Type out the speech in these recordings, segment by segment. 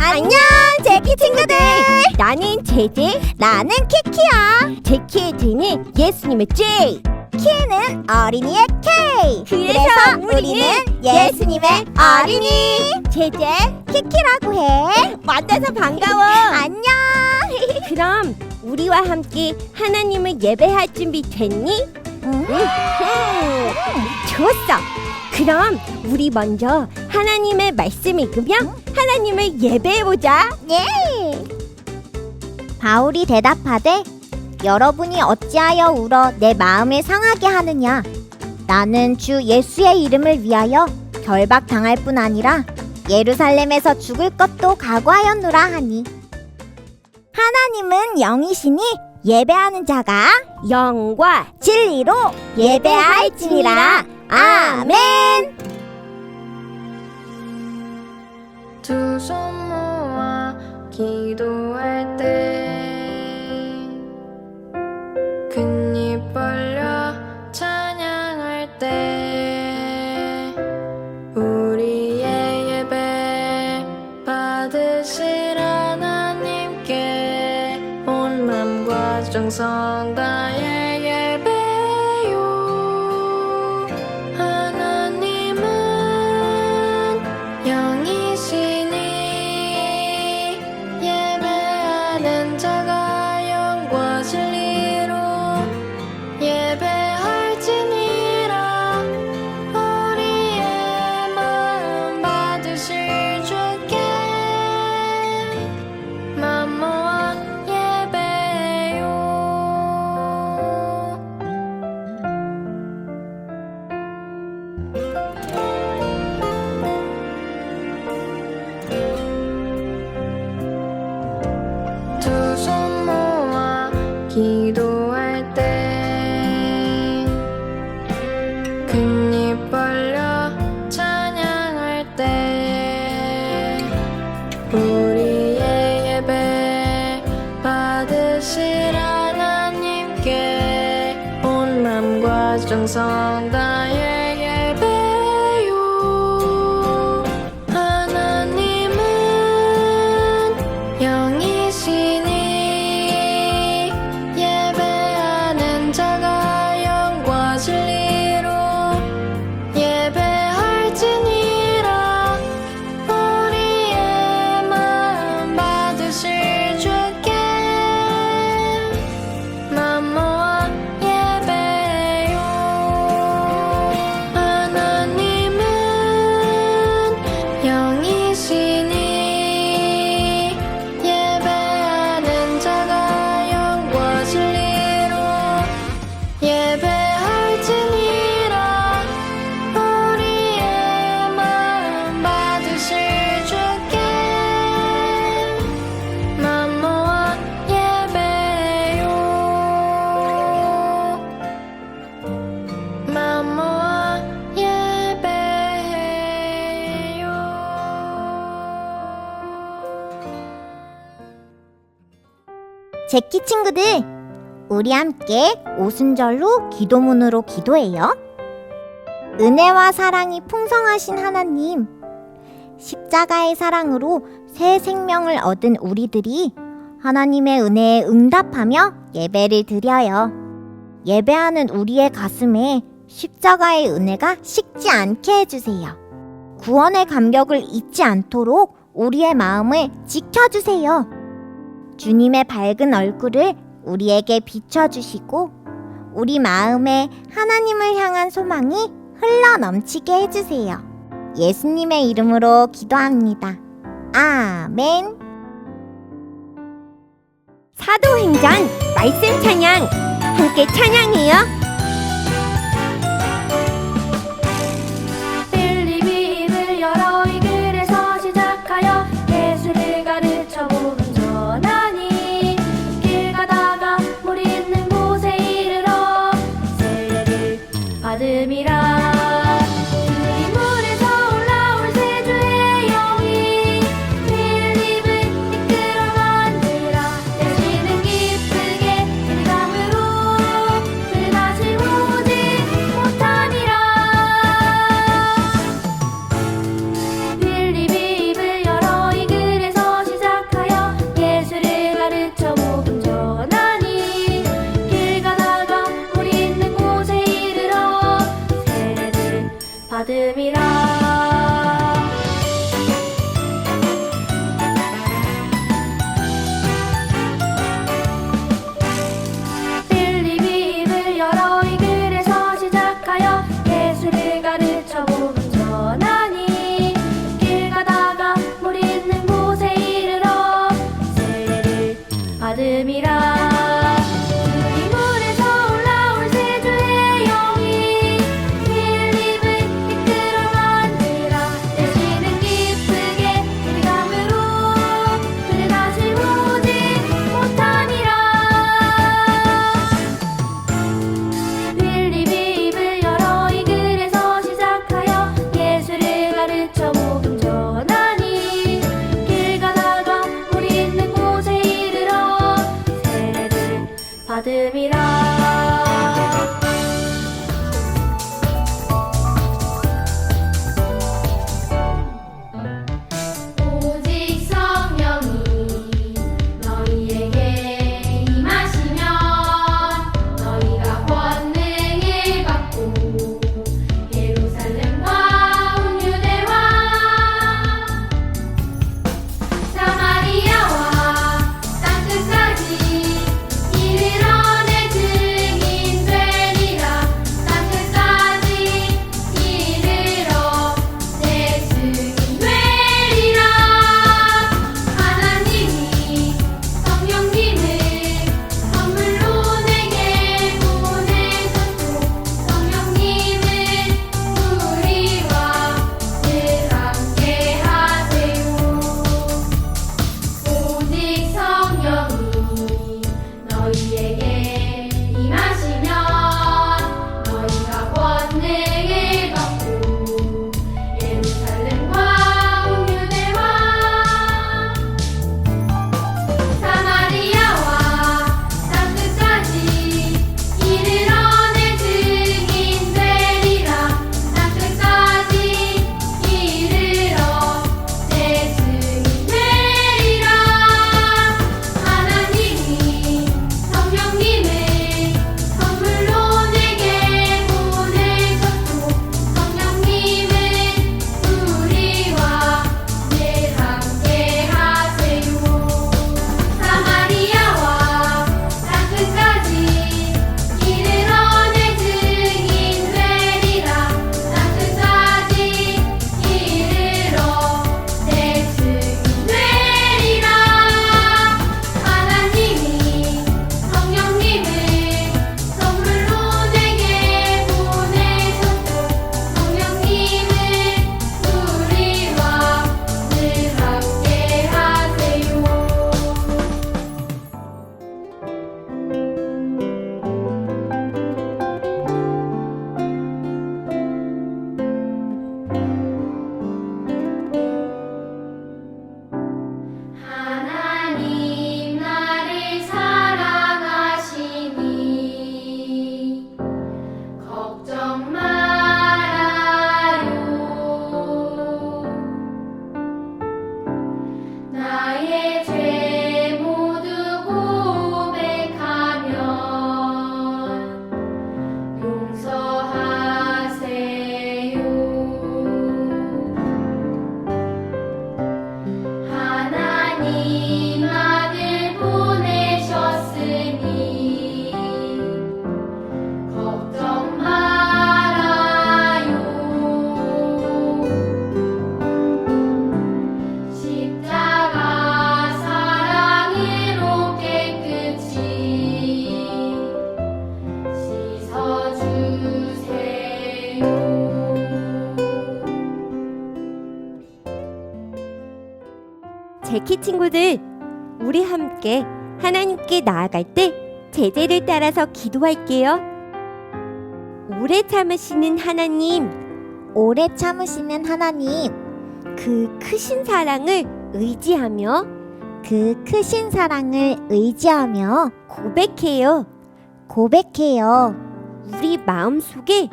안녕, 제키 친구들. 나는 제제, 나는 키키야. 제키의 제는 예수님의 J, 키는 어린이의 K. 그래서 우리는 예수님의 어린이. 제제, 키키라고 해. 만나서 반가워. 안녕. 그럼 우리와 함께 하나님을 예배할 준비 됐니? 응. 좋았어. 그럼 우리 먼저 하나님의 말씀 읽으며 하나님을 예배해 보자. 예. 바울이 대답하되 여러분이 어찌하여 울어 내 마음을 상하게 하느냐 나는 주 예수의 이름을 위하여 결박 당할 뿐 아니라 예루살렘에서 죽을 것도 각오하였노라 하니 하나님은 영이시니 예배하는 자가 영과 진리로 예배할지니라 아멘. 두 손 모아 기도할 때 song 맘과 정 친구들, 우리 함께 오순절로 기도문으로 기도해요. 은혜와 사랑이 풍성하신 하나님, 십자가의 사랑으로 새 생명을 얻은 우리들이 하나님의 은혜에 응답하며 예배를 드려요. 예배하는 우리의 가슴에 십자가의 은혜가 식지 않게 해주세요. 구원의 감격을 잊지 않도록 우리의 마음을 지켜주세요. 주님의 밝은 얼굴을 우리에게 비춰주시고 우리 마음에 하나님을 향한 소망이 흘러 넘치게 해주세요. 예수님의 이름으로 기도합니다. 아멘. 사도행전 말씀 찬양 함께 찬양해요. 나아갈 때 제재를 따라서 기도할게요. 오래 참으시는 하나님, 오래 참으시는 하나님, 그 크신 사랑을 의지하며 그 크신 사랑을 의지하며 고백해요. 고백해요. 우리 마음 속에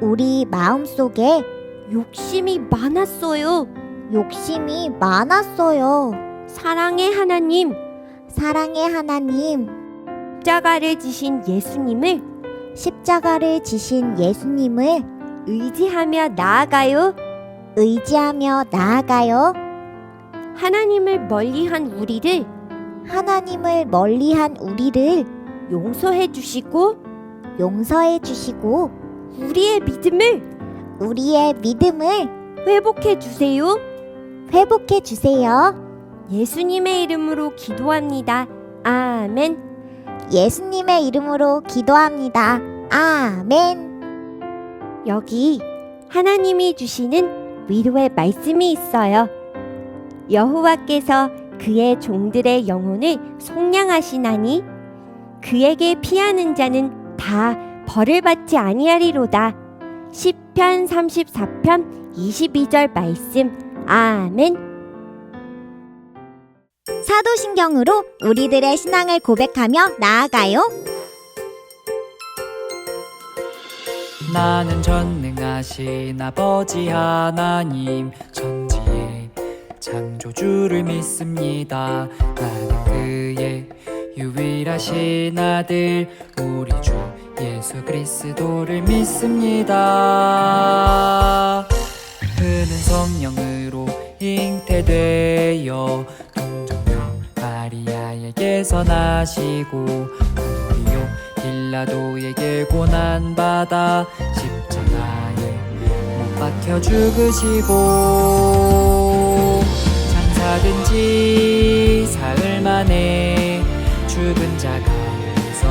우리 마음 속에 욕심이 많았어요. 욕심이 많았어요. 사랑의 하나님, 사랑의 하나님, 십자가를 지신 예수님을 십자가를 지신 예수님을 의지하며 나아가요. 의지하며 나아가요. 하나님을 멀리한 우리를 하나님을 멀리한 우리를 용서해 주시고 용서해 주시고 우리의 믿음을 우리의 믿음을 회복해 주세요. 회복해 주세요. 예수님의 이름으로 기도합니다. 아멘. 예수님의 이름으로 기도합니다. 아멘. 여기 하나님이 주시는 위로의 말씀이 있어요. 여호와께서 그의 종들의 영혼을 속량하시나니 그에게 피하는 자는 다 벌을 받지 아니하리로다. 시편 34편 22절 말씀. 아멘. 사도신경으로 우리들의 신앙을 고백하며 나아가요. 나는 전능하신 아버지 하나님 천지의 창조주를 믿습니다 나는 그의 유일하신 아들 우리 주 예수 그리스도를 믿습니다 그는 성령으로 잉태되어 마리아에게서 나시고 우리요 빌라도에게 고난받아 십자가에 못 박혀 죽으시고 장사된 지 사흘 만에 죽은 자 가운데서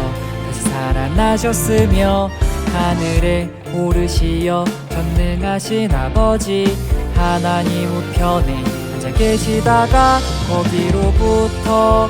다시 살아나셨으며 하늘에 오르시어 전능하신 아버지 하나님 우편에 앉아 계시다가 거기로부터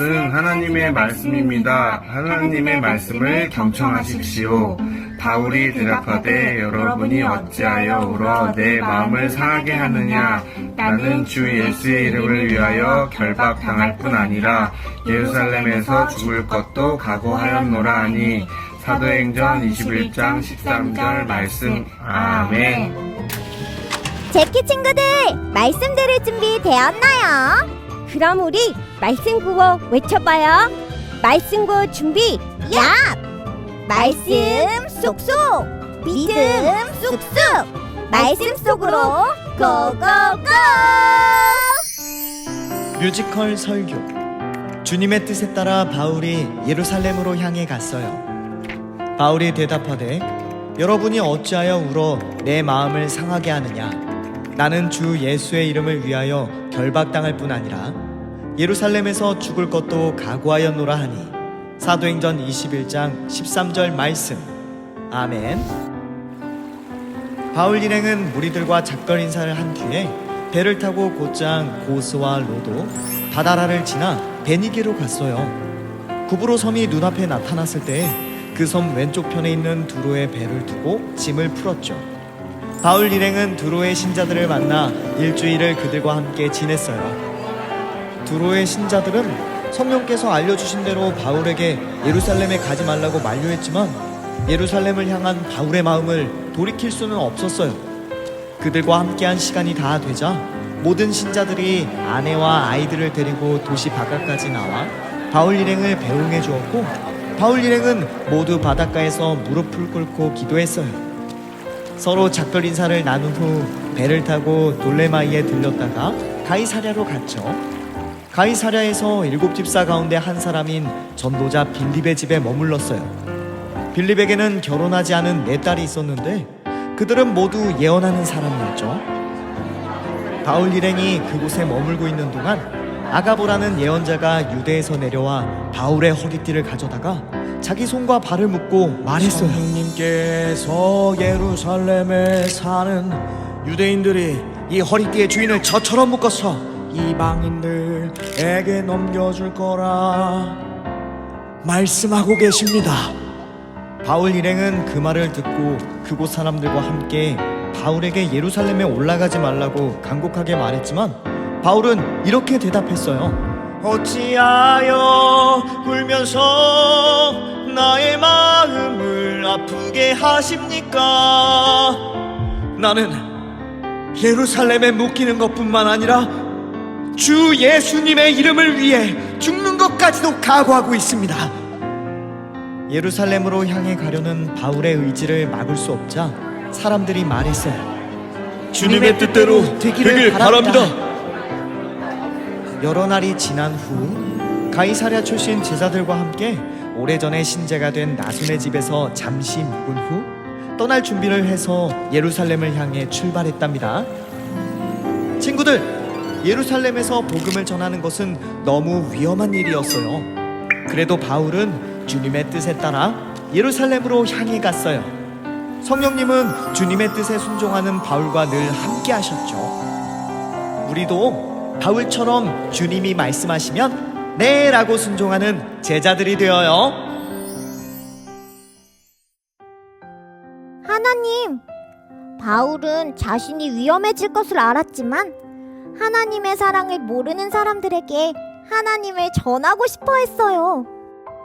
것은 하나님의 말씀입니다. 하나님의 말씀을 경청하십시오. 바울이 대답하되 여러분이 어찌하여 울어 내 마음을 상하게 하느냐? 나는 주 예수의 이름을 위하여 결박당할 뿐 아니라 예루살렘에서 죽을 것도 각오하였노라 하니 사도행전 21장 13절 말씀. 아멘. 제키 친구들, 말씀 들을 준비 되었나요? 그럼 우리 말씀 구호 외쳐봐요. 말씀 구호 준비. 야! 말씀 쏙쏙! 믿음 쑥쑥! 말씀 속으로 고고고! 뮤지컬 설교 주님의 뜻에 따라 바울이 예루살렘으로 향해 갔어요. 바울이 대답하되 여러분이 어찌하여 울어 내 마음을 상하게 하느냐 나는 주 예수의 이름을 위하여 결박당할 뿐 아니라 예루살렘에서 죽을 것도 각오하였노라 하니 사도행전 21장 13절 말씀 아멘 바울 일행은 무리들과 작별 인사를 한 뒤에 배를 타고 곧장 고스와 로도 바다라를 지나 베니게로 갔어요. 구브로 섬이 눈앞에 나타났을 때 그 섬 왼쪽 편에 있는 두로의 배를 두고 짐을 풀었죠. 바울 일행은 두로의 신자들을 만나 일주일을 그들과 함께 지냈어요. 두로의 신자들은 성령께서 알려주신 대로 바울에게 예루살렘에 가지 말라고 만류했지만 예루살렘을 향한 바울의 마음을 돌이킬 수는 없었어요. 그들과 함께한 시간이 다 되자 모든 신자들이 아내와 아이들을 데리고 도시 바깥까지 나와 바울 일행을 배웅해 주었고 바울 일행은 모두 바닷가에서 무릎을 꿇고 기도했어요. 서로 작별 인사를 나눈 후 배를 타고 돌레마이에 들렸다가 가이사랴로 갔죠. 가이사랴에서 일곱 집사 가운데 한 사람인 전도자 빌립의 집에 머물렀어요. 빌립에게는 결혼하지 않은 네 딸이 있었는데 그들은 모두 예언하는 사람이었죠. 바울 일행이 그곳에 머물고 있는 동안 아가보라는 예언자가 유대에서 내려와 바울의 허리띠를 가져다가 자기 손과 발을 묶고 말했어요. 성령님께서 예루살렘에 사는 유대인들이 이 허리띠의 주인을 저처럼 묶어서 이방인들에게 넘겨줄 거라 말씀하고 계십니다. 바울 일행은 그 말을 듣고 그곳 사람들과 함께 바울에게 예루살렘에 올라가지 말라고 간곡하게 말했지만 바울은 이렇게 대답했어요. 어찌하여 울면서 나의 마음을 아프게 하십니까? 나는 예루살렘에 묶이는 것뿐만 아니라 주 예수님의 이름을 위해 죽는 것까지도 각오하고 있습니다. 예루살렘으로 향해 가려는 바울의 의지를 막을 수 없자 사람들이 말했어요. 주님의 뜻대로 되기를 바랍니다. 여러 날이 지난 후 가이사랴 출신 제자들과 함께 오래전에 신제가 된 나손의 집에서 잠시 묵은 후 떠날 준비를 해서 예루살렘을 향해 출발했답니다. 친구들, 예루살렘에서 복음을 전하는 것은 너무 위험한 일이었어요. 그래도 바울은 주님의 뜻에 따라 예루살렘으로 향해 갔어요. 성령님은 주님의 뜻에 순종하는 바울과 늘 함께 하셨죠. 우리도 바울처럼 주님이 말씀하시면 네 라고 순종하는 제자들이 되어요. 하나님, 바울은 자신이 위험해질 것을 알았지만 하나님의 사랑을 모르는 사람들에게 하나님을 전하고 싶어 했어요.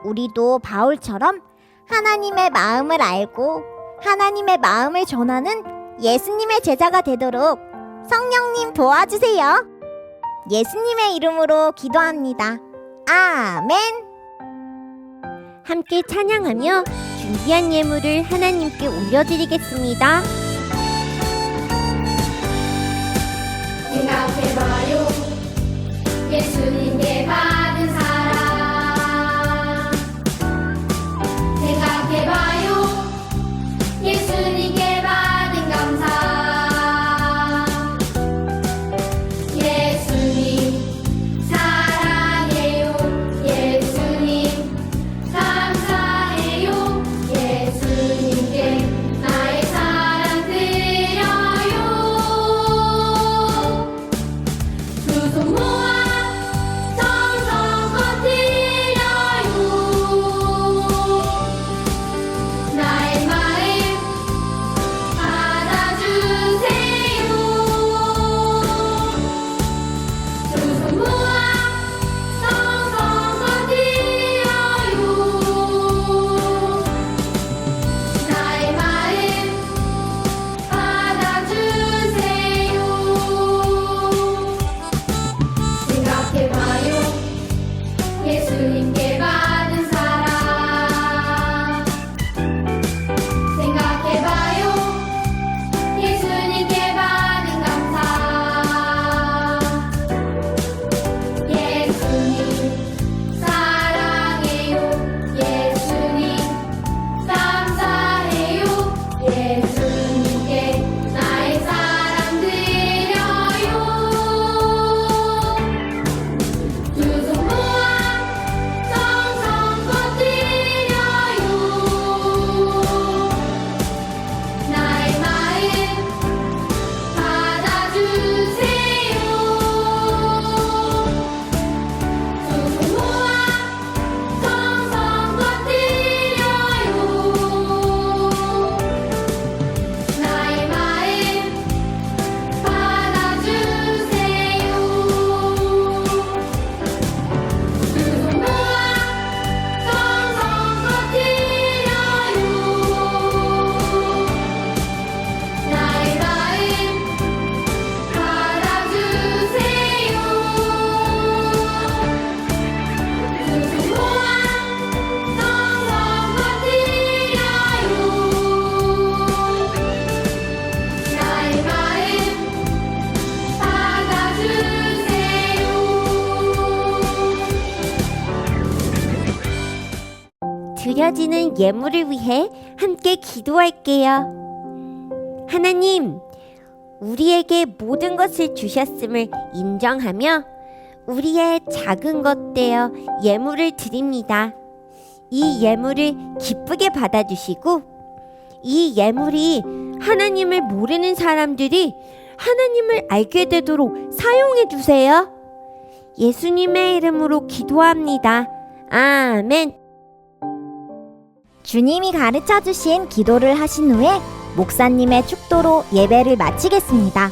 우리도 바울처럼 하나님의 마음을 알고 하나님의 마음을 전하는 예수님의 제자가 되도록 성령님 도와주세요. 예수님의 이름으로 기도합니다. 아멘. 함께 찬양하며 준비한 예물을 하나님께 올려드리겠습니다. 생각해봐요 예수님께 받 드려지는 예물을 위해 함께 기도할게요. 하나님, 우리에게 모든 것을 주셨음을 인정하며 우리의 작은 것 되어 예물을 드립니다. 이 예물을 기쁘게 받아주시고 이 예물이 하나님을 모르는 사람들이 하나님을 알게 되도록 사용해 주세요. 예수님의 이름으로 기도합니다. 아멘. 주님이 가르쳐 주신 기도를 하신 후에 목사님의 축도로 예배를 마치겠습니다.